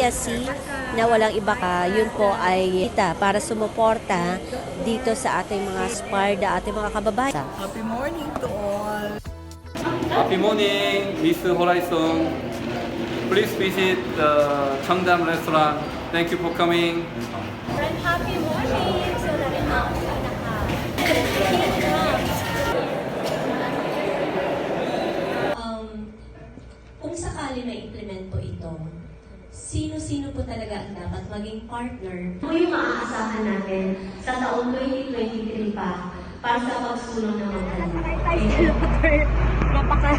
Kasi na walang iba ka, yun po ay kita para sumuporta dito sa ating mga Sparda, ating mga kababayan. Happy morning to all. Happy morning, Miss Horizon. Please visit the Cheongdam restaurant. Thank you for coming. Dapat maging partner? Ano yung maaasahan natin sa taong 2023 pa para sa pagsulong ng mga Napaka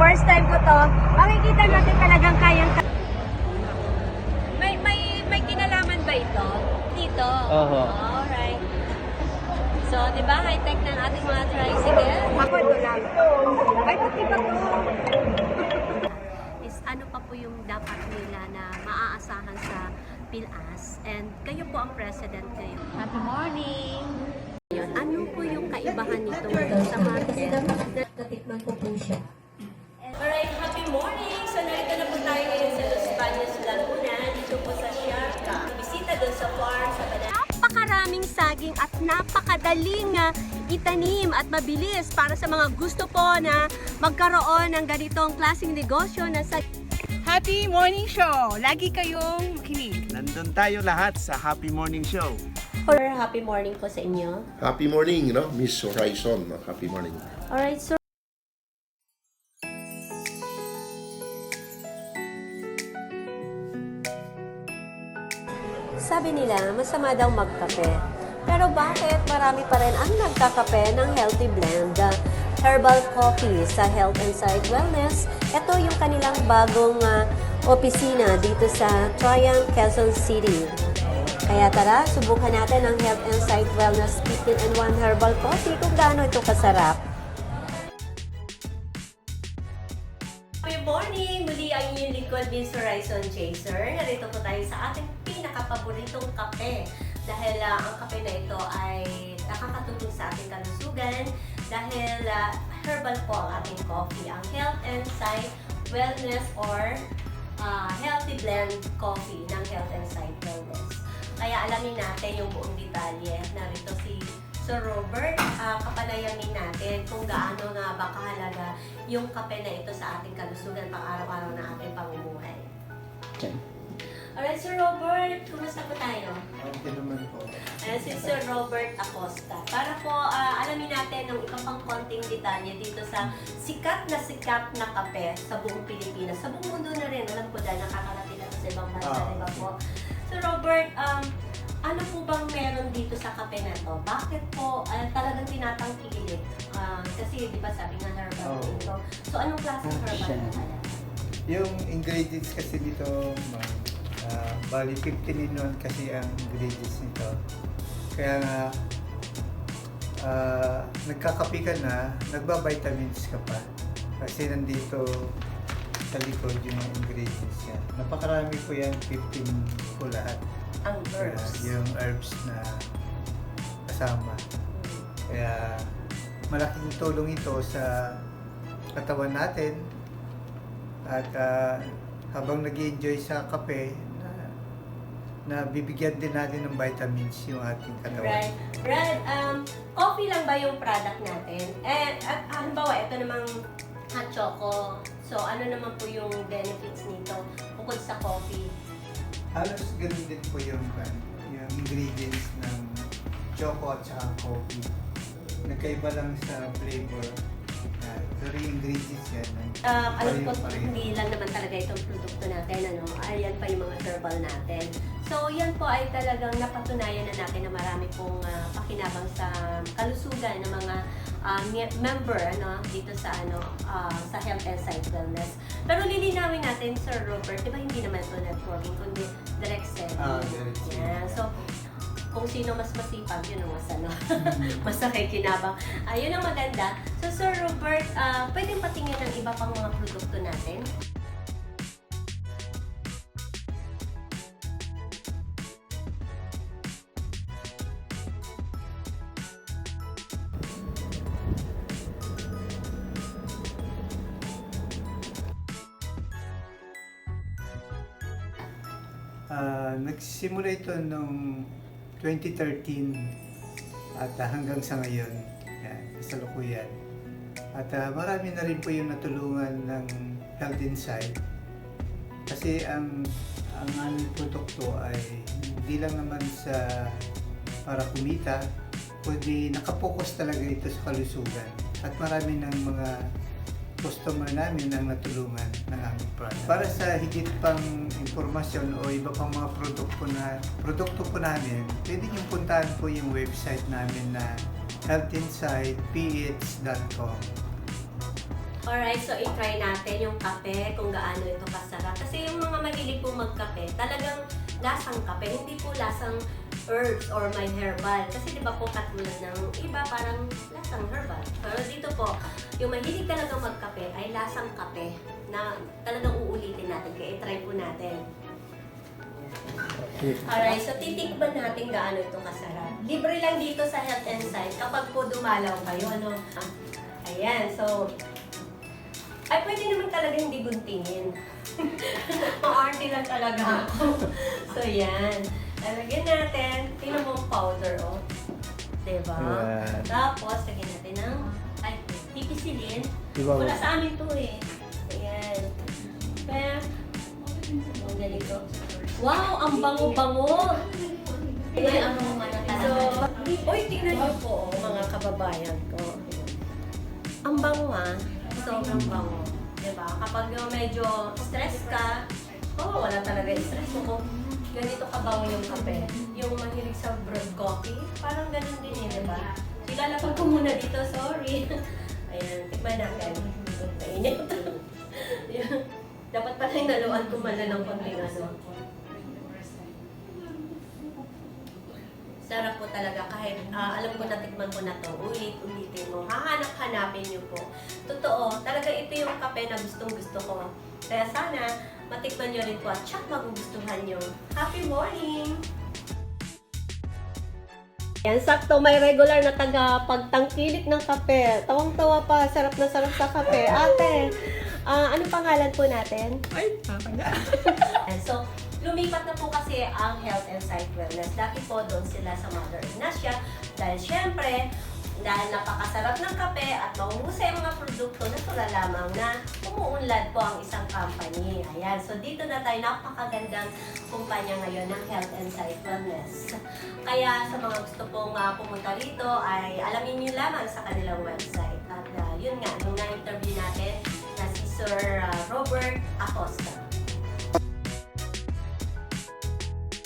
first time ko to. Makikita natin talagang kayang May may may kinalaman ba ito? Dito. Oho. Alright. So, 'di ba high-tech ng ating mga tricycle? Kayo po ang president ngayon. Happy morning. Yun, Ano po yung kaibahan nito sa market? Natikman ko po siya. Alright, happy morning! So narito na po tayo ngayon sa Los Baños, Laguna, dito po sa Sharka. Bisita doon sa farm sa Banana. Napakaraming saging at napakadaling ah, itanim at mabilis para sa mga gusto po na magkaroon ng ganitong klaseng negosyo na sa Happy morning show. Lagi kayong makinig. Nandun tayo lahat sa Happy Morning Show. or happy morning po sa inyo. Happy morning, know, Miss Horizon. no? Happy morning. Alright, so Sabi nila, masama daw magkape. Pero bakit marami pa rin ang nagkakape ng healthy blend? herbal coffee sa Health and Sight Wellness. Ito yung kanilang bagong uh, opisina dito sa Triumph, Quezon City. Kaya tara, subukan natin ang Health and Wellness 15 and 1 Herbal Coffee kung gaano ito kasarap. Good morning! Muli ang inyong lingkod, Miss Horizon Chaser. Narito po tayo sa ating pinakapaboritong kape. Dahil ah, ang kape na ito ay nakakatulong sa ating kalusugan. Dahil ah, herbal po ang ating coffee. Ang Health and Wellness or ah, Healthy Blend Coffee ng Health and Sight Wellness. Kaya alamin natin yung buong detalye. Narito si Sir Robert, uh, kapanayamin natin kung gaano nga ba kahalaga yung kape na ito sa ating kalusugan pang araw-araw na ating pamumuhay. Alright, Sir Robert, kumusta po tayo? Okay naman po. Ayan si Sir Robert Acosta. Para po ah, alamin natin ng iba pang konting detalye dito sa sikat na sikat na kape sa buong Pilipinas. Sa buong mundo na rin, alam ko dahil nakakarating na sa ibang bansa, Ah. di ba po? Sir Robert, um, ano po bang meron dito sa kape na to? Bakit po ah, talagang tinatangkilik? Ah, kasi di ba sabi nga herbal Oo. ito. So anong klaseng herbal na? Yung ingredients kasi dito, ma'am, ah, bali 15 in 1 kasi ang ingredients nito. Kaya nga, ah, nagkakapi ka na, nagba-vitamins ka pa. Kasi nandito sa likod yung mga ingredients niya. Napakarami po yan, 15 po lahat. Ang herbs. yung herbs na kasama. Kaya malaking tulong ito sa katawan natin at ah, habang nag enjoy sa kape na, bibigyan din natin ng vitamins yung ating katawan. Right. Brad, um, coffee lang ba yung product natin? Eh, at halimbawa, ito namang hot choco. So, ano naman po yung benefits nito bukod sa coffee? Halos ganun din po yung, kan- yung ingredients ng choco at saka coffee. Nagkaiba lang sa flavor. Uh, yung ingredients yan. Um, alam ko, hindi lang naman talaga itong produkto natin, ano, ayan pa yung mga herbal natin. So, yan po ay talagang napatunayan na natin na marami pong ah, pakinabang sa kalusugan ng mga me- member ano dito sa ano ah, sa Health and Sight Wellness. Pero lilinawin natin, Sir Robert, di ba hindi naman ito networking, kundi direct selling. Ah, direct selling. Yeah. So, kung sino mas masipag, yun ang mas ano, mas nakikinabang. Ayun ang maganda. So, Sir Robert, ah pwedeng patingin ng iba pang mga produkto natin? Ah, nagsimula ito noong 2013 at ah, hanggang sa ngayon. Yan, sa lukuyan. At ah, marami na rin po yung natulungan ng Health Insight. Kasi ang ang aming produkto ay hindi lang naman sa para kumita, kundi nakapokus talaga ito sa kalusugan. At marami ng mga customer namin ang natulungan ng aming product. Para sa higit pang impormasyon o iba pang mga produkto na produkto po namin, pwede niyong puntahan po yung website namin na healthinsightph.com. Alright, so i-try natin yung kape, kung gaano ito kasarap. Kasi yung mga mahilig po magkape, talagang lasang kape, hindi po lasang herbs or may herbal. Kasi di ba po katulad ng iba, parang lasang herbal. Pero dito po, yung mahilig talaga magkape ay lasang kape na talagang uulitin natin. Kaya i-try po natin. Alright, so titikman natin gaano ito kasarap. Libre lang dito sa Health and Science kapag po dumalaw kayo. Ano? Ayan, so ay, pwede naman talaga hindi guntingin. Ma-arty lang talaga ako. so, yan. Lalagyan natin. Tingnan mo ang powder, oh. Diba? Yan. Tapos, lagyan natin ng, ay, pipisilin. Diba? Wala sa amin to eh. Ayan. Kaya, ang ganito. Wow, ang bango-bango! May aroma na talaga. So, uy, tingnan niyo po, oh, mga kababayan ko. Ang bango ah. Sobrang bango. Diba? Kapag yung medyo stress ka, oh, wala talaga yung stress mo. Ganito kabango yung kape. Yung mahilig sa brewed coffee, parang ganun din eh, diba? Ilalapag ko muna dito, sorry. Ayan, tikman natin. Mainit. Dapat pala yung naluan ko man ng konting ano. Sarap po talaga kahit ah, alam ko natikman ko na to, ulit-ulitin mo, hahanap-hanapin niyo po. Totoo, talaga ito yung kape na gustong gusto ko. Kaya sana matikman niyo rin po at tsak magugustuhan niyo. Happy morning! Yan, sakto may regular na taga pagtangkilik ng kape. Tawang-tawa pa, sarap na sarap sa kape. Ate, ah, ano pangalan po natin? Ay. And so, lumipat na po kasi ang health and sight wellness. Dati po doon sila sa Mother Ignacia dahil syempre, dahil napakasarap ng kape at mahuhusay ang mga produkto, natural lamang na umuunlad po ang isang company. Ayan, so dito na tayo, napakagandang kumpanya ngayon ng Health and Sight. Kaya sa mga gusto pong ah, pumunta rito ay alamin niyo lamang sa kanilang website. At ah, yun nga, nung na-interview natin na si Sir ah, Robert Acosta.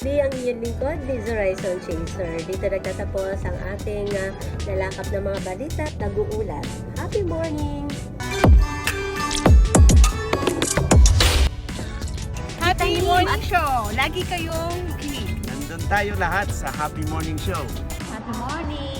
Di ang inyong lingkod, Liz Horizon Chaser. Dito nagtatapos ang ating uh, nalakap na mga balita at nag-uulat. Happy morning! Happy morning show! Lagi kayong kinig. Nandun tayo lahat sa Happy Morning Show. Happy morning!